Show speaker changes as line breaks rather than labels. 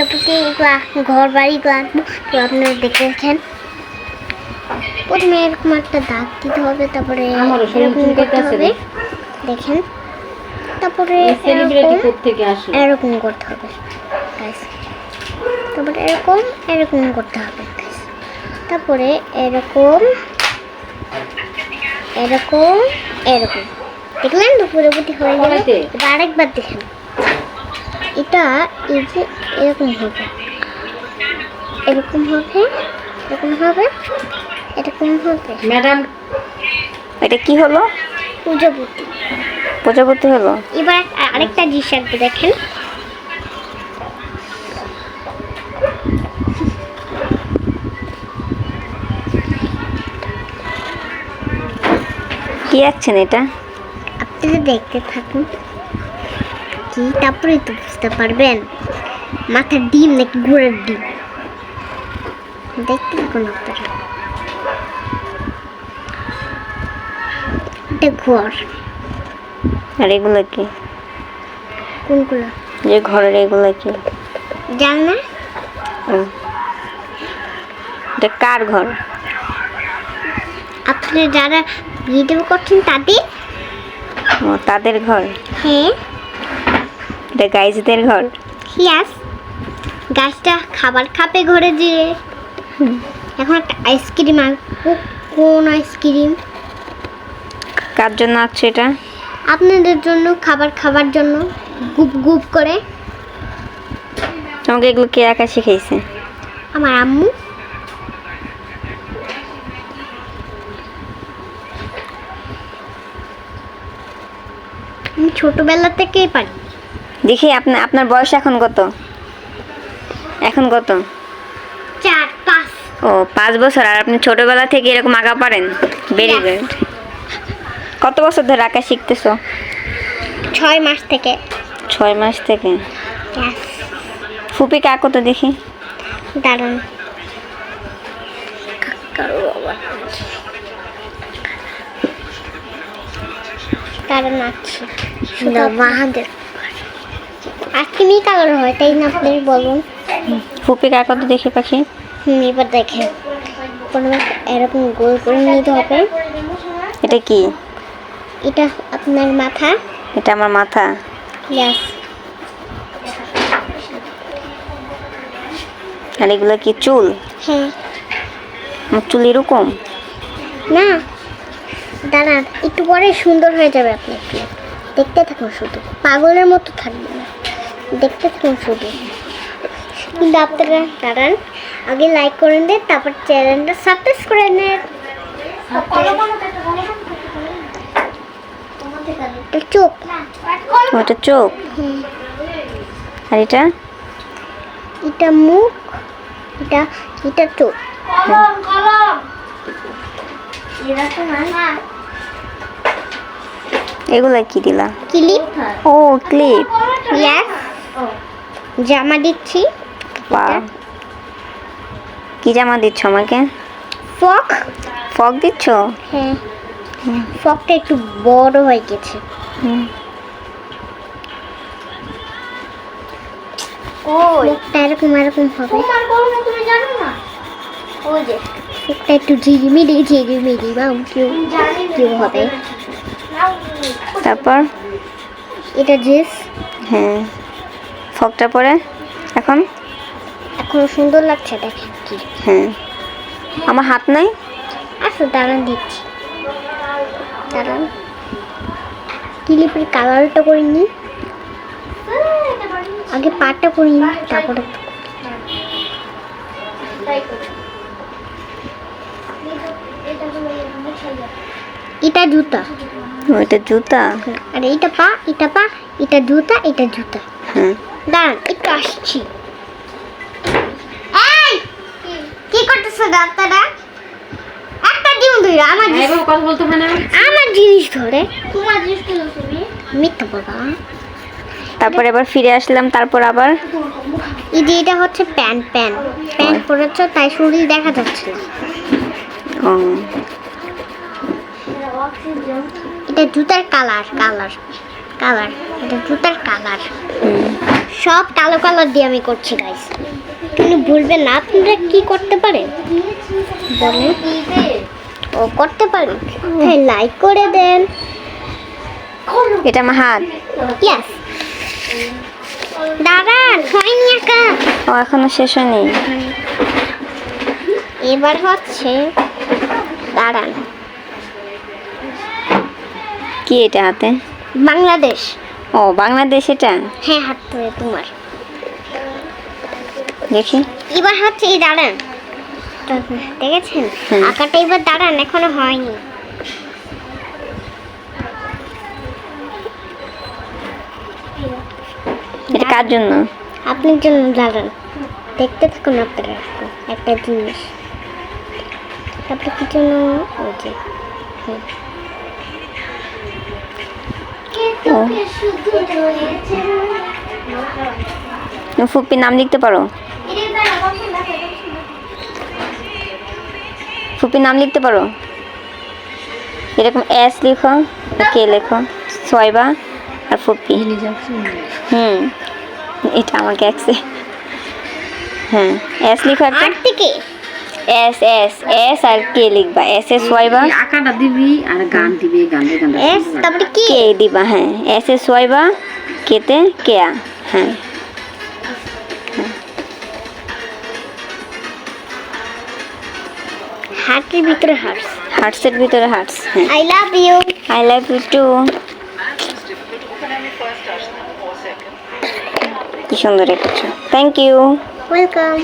এগুলা ঘর বাড়ি এগুলো আঁকবো তো আপনারা দেখে রাখেন। প্রথমে এরকম একটা দাগ দিতে হবে তারপরে এরকম করতে হবে। দেখেন তারপরে এরকম করতে হবে। তারপরে এরকম এরকম করতে হবে। তারপরে এরকম এরকম এরকম। দেখলেন তো পুরোপুরি হয়ে গেল? আরেকবার দেখেন। এটা এই যে এরকম হবে। এরকম হবে এরকম হবে এরকম হবে।
ম্যাডাম
এটা কি হলো?
পুজোপুতি
প্রজাপতি হলো?
এবার আরেকটা জিনিস আঁকবো দেখেন।
কি আঁকছেন এটা?
আপনারা দেখতে থাকুন। কি তারপরে তো বুঝতে পারবেন। মাথার ডিম নাকি ঘোড়ার ডিম? দেখতে থাকুন আপনারা। এটা ঘর।
আর এগুলো কি?
কোনগুলো?
যে ঘরের এগুলো কি?
জানলা।
এটা কার ঘর?
আপনারা যারা ভিডিও করছেন তাদের?
ও তাদের ঘর?
হ্যাঁ।
এটা গাইজদের ঘর।
ইয়াস গাছটা খাবার খাপে ঘরে যে এখন একটা আইসক্রিম আঁকবো কোন আইসক্রিম
কার জন্য আছে এটা?
আপনাদের জন্য খাবার খাবার জন্য গুপ গুপ করে।
তোমাকে এগুলো কে আঁকা শিখাইছে?
আমার আম্মু। আমি ছোটবেলা থেকেই পারি।
দেখি আপনার আপনার বয়স এখন কত? এখন কত?
চার পাঁচ।
ও পাঁচ বছর আর আপনি ছোটবেলা থেকে এরকম আঁকা পারেন? ভেরি. গুড কত বছর ধরে আঁকা শিখতেছো?
ছয় মাস থেকে।
ছয় মাস থেকে?
Yes.
ফুপিকে আঁকো তো দেখি।
দারুণ। কারণ আছে বাহাদের আজকে মি কালার হয় তাই না আপনি বলুন?
ফুপিকে আঁকো তো দেখি পাখি?
হুম এবার প্রথমে এরকম গোল করে নিতে হবে।
এটা কি?
এটা আপনার মাথা।
এটা আমার মাথা।
ইয়াস
আর এগুলো কি চুল?
হ্যাঁ।
আমার চুল এরকম?
না। দাঁড়ান একটু পরে সুন্দর হয়ে যাবে আপনি দেখতে থাকুন শুধু। পাগলের মতো থাকবে না দেখতে থাকুন শুধু কিন্তু আপনারা দাঁড়ান আগে লাইক করে দেন তারপর চ্যানেলটা সাবস্ক্রাইব করে নেন। চোখ।
ওটা চোখ? আর এটা?
এটা মুখ এটা এটা চোখ।
এগুলা কি দিলা?
ক্লিপ
ও ক্লিপ
ইয়াস জামা দিচ্ছি।
কি জামা দিচ্ছ আমাকে?
ফক
ফক দিচ্ছ?
হ্যাঁ। ফকটা একটু বড় হয়ে গেছে। মুখটা এরকম এরকম হবে। মুখটা একটু ঝিরিমিরি ঝিরিমিরি বা কেউ কেউ হবে।
তারপর?
এটা ড্রেস
হ্যাঁ। ফকটা পরে এখন?
এখন সুন্দর লাগছে দেখেন কি?
হ্যাঁ। আমার হাত নাই?
আসো দাঁড়ান দিচ্ছি। দাঁড়ান। ক্লিপের কালারটা করে নিই। আগে পাটটা করে নিই তারপরে এটা জুতা।
ওইটা জুতা?
আর এটা পা এটা পা এটা জুতা এটা জুতা।
হ্যাঁ।
দাঁড়ান একটু আসছি। এই কি করতেছো ডাক্তাররা? একটা ডিম ধরে আমার জিনিস-
কথা বলতে হয় না।
আমার জিনিস ধরে। তোমার জিনিস কি তুমি? মিথ্যা বাবা
তারপর এবার ফিরে আসলাম তারপর আবার?
এই যে এটা হচ্ছে প্যান্ট প্যান্ট প্যান্ট পরেছ তাই শরীর দেখা যাচ্ছে না।
ও।
এটা জুতার কালার কালার। কালার এটা জুতার কালার সব কালো কালার দিয়ে আমি করছি গাইস কিন্তু ভুলবেন না আপনারা কি করতে পারেন? বলেন। ও করতে পারেন। হ্যাঁ লাইক করে দেন।
এটা আমার হাত।
ইয়াস দাঁড়ান হয়নি একা?
ও এখনও শেষ হয়নি।
এবার হচ্ছে দাঁড়ান।
কি এটা হাতে?
বাংলাদেশ।
ও বাংলাদেশ এটা?
হ্যাঁ হাত ধরে তোমার।
দেখি।
এবার হচ্ছে এই দাঁড়ান। দেখেছেন। আঁকাটা এবার দাঁড়ান এখনও হয়নি।
এটা কার জন্য?
আপনার জন্য দাঁড়ান। দেখতে থাকুন আপনারা একটা জিনিস। তারপরে কি জন্য? ওই যে হুম।
ফুপির নাম লিখতে পারো? ফুপির নাম লিখতে পারো? এরকম এস লিখো কে লেখো সয়বা আর ফুপি। হুম এটা আমাকে একসে হ্যাঁ এস লিখো একটা।
থেকে
এস এস এস আর কে লিখবা। এস এস ওয়াইবা
এই আঁকাটা দিবি আর গান দিবি গানের গানটা
এস তারপরে কি
কে দিবা হ্যাঁ। এস এস ওয়াইবা কেতে কেয়া হ্যাঁ।
হার্টের ভিতরে হার্টস
হার্টসের ভিতরে হার্টস হ্যাঁ।
I love you
I love you too কি সুন্দর এঁকেছো থ্যাংক ইউ
ওয়েলকাম